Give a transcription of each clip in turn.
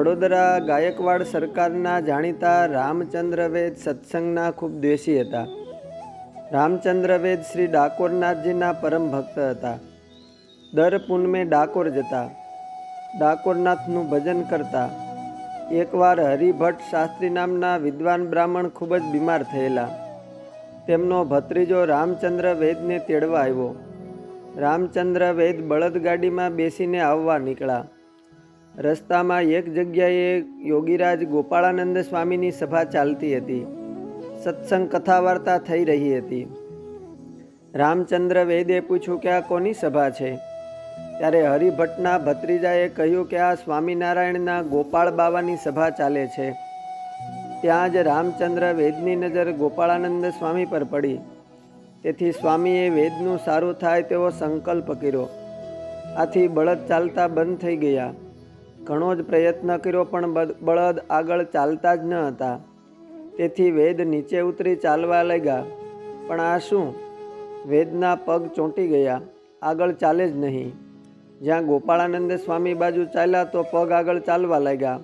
વડોદરા ગાયકવાડ સરકારના જાણીતા રામચંદ્ર વેદ સત્સંગના ખૂબ દ્વેષી હતા. રામચંદ્ર વેદ શ્રી ડાકોરનાથજીના પરમ ભક્ત હતા. દર પૂનમે ડાકોર જતા, ડાકોરનાથનું ભજન કરતા. એકવાર હરિભટ્ટ શાસ્ત્રી નામના વિદ્વાન બ્રાહ્મણ ખૂબ જ બીમાર થયેલા. તેમનો ભત્રીજો રામચંદ્ર વેદને તેડવા આવ્યો. રામચંદ્ર વેદ બળદગાડીમાં બેસીને આવવા નીકળ્યા. રસ્તામાં એક જગ્યાએ યોગીરાજ ગોપાળાનંદ સ્વામીની સભા ચાલતી હતી. સત્સંગ કથા વાર્તા થઈ રહી હતી. રામચંદ્ર વેદે પૂછ્યું કે આ કોની સભા છે? ત્યારે હરિભટ્ટના ભત્રીજાએ કહ્યું કે આ સ્વામિનારાયણના ગોપાળ બાવાની સભા ચાલે છે. ત્યાં જ રામચંદ્ર વેદની નજર ગોપાળાનંદ સ્વામી પર પડી. તેથી સ્વામીએ વેદનું સારું થાય તેવો સંકલ્પ કર્યો. આથી બળદ ચાલતા બંધ થઈ ગયા. ઘણો જ પ્રયત્ન કર્યો, પણ બળદ આગળ ચાલતા જ ન હતા. તેથી વેદ નીચે ઉતરી ચાલવા લાગ્યા. પણ આ શું? વેદના પગ ચોંટી ગયા. આગળ ચાલે જ નહીં. જ્યાં ગોપાળાનંદ સ્વામી બાજુ ચાલ્યા, તો પગ આગળ ચાલવા લાગ્યા.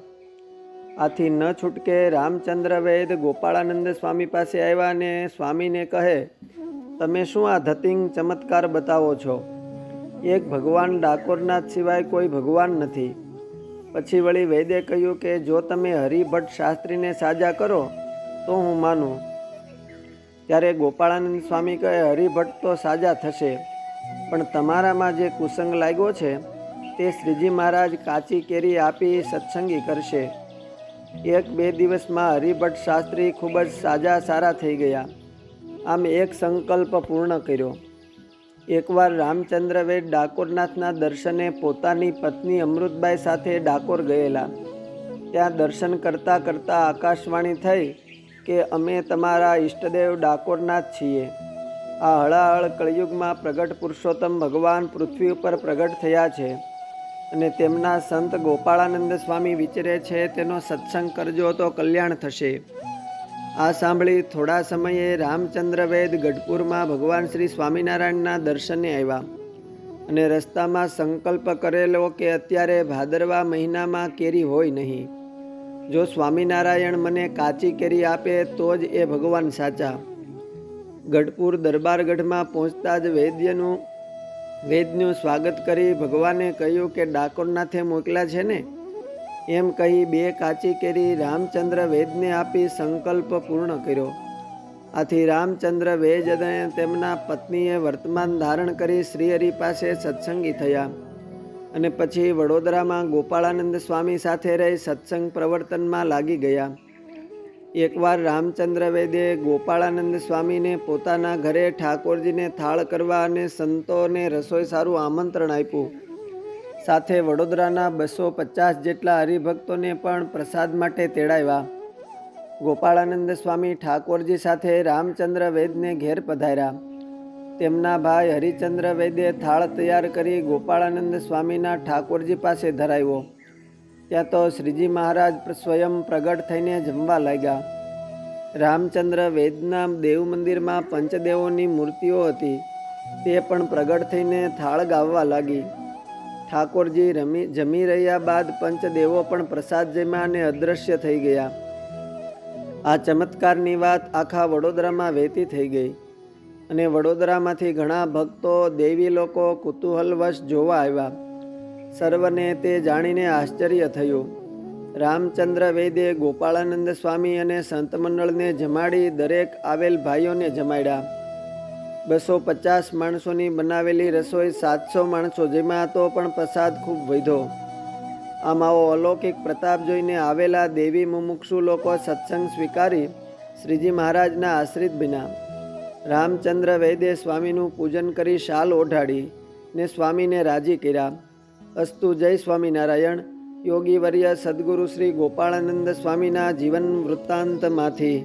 આથી ન છૂટકે રામચંદ્ર વેદ ગોપાળાનંદ સ્વામી પાસે આવ્યા અને સ્વામીને કહે, તમે શું આ ધતિંગ ચમત્કાર બતાવો છો? એક ભગવાન ડાકોરનાથ સિવાય કોઈ ભગવાન નથી. પછી વળી વૈદે કહ્યું કે જો તમે હરિભટ્ટ શાસ્ત્રીને સાજા કરો, તો હું માનું. ત્યારે ગોપાળાનંદ સ્વામી કહે, હરિભટ્ટ તો સાજા થશે, પણ તમારામાં જે કુસંગ લાગ્યો છે, તે શ્રીજી મહારાજ કાચી કેરી આપી સત્સંગી કરશે. એક બે દિવસમાં હરિભટ્ટ શાસ્ત્રી ખૂબ જ સાજા સારા થઈ ગયા. આમ એક સંકલ્પ પૂર્ણ કર્યો. એકવાર રામચંદ્ર વેદ ડાકોરનાથના દર્શને પોતાની પત્ની અમૃતબાઈ સાથે ડાકોર ગયેલા. ત્યાં દર્શન કરતાં કરતાં આકાશવાણી થઈ કે અમે તમારા ઈષ્ટદેવ ડાકોરનાથ છીએ. આ હળાહળ કળિયુગમાં પ્રગટ પુરુષોત્તમ ભગવાન પૃથ્વી ઉપર પ્રગટ થયા છે અને તેમના સંત ગોપાળાનંદ સ્વામી વિચરે છે તેનો સત્સંગ કરજો તો કલ્યાણ થશે. આ સાંભળી થોડા સમયે રામચંદ્ર વેદ ગઢપુરમાં ભગવાન શ્રી સ્વામિનારાયણના દર્શને આવ્યા અને રસ્તામાં સંકલ્પ કરેલો કે અત્યારે ભાદરવા મહિનામાં કેરી હોય નહીં. જો સ્વામિનારાયણ મને કાચી કેરી આપે તો જ એ ભગવાન સાચા. ગઢપુર દરબારગઢમાં પહોંચતા જ વૈદ્યનું, વેદનું સ્વાગત કરી ભગવાને કહ્યું કે ડાકોરનાથે મોકલ્યા છે ને? એમ કહી બે કાચી કેરી રામચંદ્ર વેદને આપી સંકલ્પ પૂર્ણ કર્યો. આથી રામચંદ્ર વેજ અને તેમના પત્નીએ વર્તમાન ધારણ કરી શ્રીહરિ પાસે સત્સંગી થયા. અને પછી વડોદરામાં ગોપાળાનંદ સ્વામી સાથે રહી સત્સંગ પ્રવર્તનમાં લાગી ગયા. એકવાર રામચંદ્ર વેદે ગોપાળાનંદ સ્વામીને પોતાના ઘરે ઠાકોરજીને થાળ કરવા અને સંતોને રસોઈ સારું આમંત્રણ આપ્યું. સાથે વડોદરાના બસો પચાસ જેટલા હરિભક્તોને પણ પ્રસાદ માટે તેડાવ્યા. ગોપાળાનંદ સ્વામી ઠાકોરજી સાથે રામચંદ્ર વેદને ઘેર પધાર્યા. તેમના ભાઈ હરિચંદ્ર વૈદે થાળ તૈયાર કરી ગોપાળાનંદ સ્વામીના ઠાકોરજી પાસે ધરાવ્યો. ત્યાં તો શ્રીજી મહારાજ સ્વયં પ્રગટ થઈને જમવા લાગ્યા. રામચંદ્ર વેદના દેવ મંદિરમાં પંચદેવોની મૂર્તિઓ હતી. તે પણ પ્રગટ થઈને થાળ ગાવવા લાગી. ઠાકોરજી રમી, જમી રહ્યા બાદ પંચદેવો પણ પ્રસાદ જમ્યા અને અદૃશ્ય થઈ ગયા. આ ચમત્કારની વાત આખા વડોદરામાં વહેતી થઈ ગઈ અને વડોદરામાંથી ઘણા ભક્તો, દેવી લોકો કુતૂહલવશ જોવા આવ્યા. સર્વને તે જાણીને આશ્ચર્ય થયું. રામચંદ્ર વૈદે ગોપાળાનંદ સ્વામી અને સંત મંડળને જમાડી દરેક આવેલ ભાઈઓને જમાડ્યા. બસો પચાસ માણસોની બનાવેલી રસોઈ સાતસો માણસો જેમાં તો પણ પ્રસાદ ખૂબ વધ્યો. આમ આવો અલૌકિક પ્રતાપ જોઈને આવેલા દેવી મુમુક્ષુ લોકો સત્સંગ સ્વીકારી શ્રીજી મહારાજના આશ્રિત બન્યા. રામચંદ્ર વૈદ્ય સ્વામીનું પૂજન કરી શાલ ઓઢાડી ને સ્વામીને રાજી કર્યા. અસ્તુ જય સ્વામિનારાયણ, યોગી વર્ય સદગુરુ શ્રી ગોપાળાનંદ સ્વામીના જીવન વૃત્તાંતમાંથી.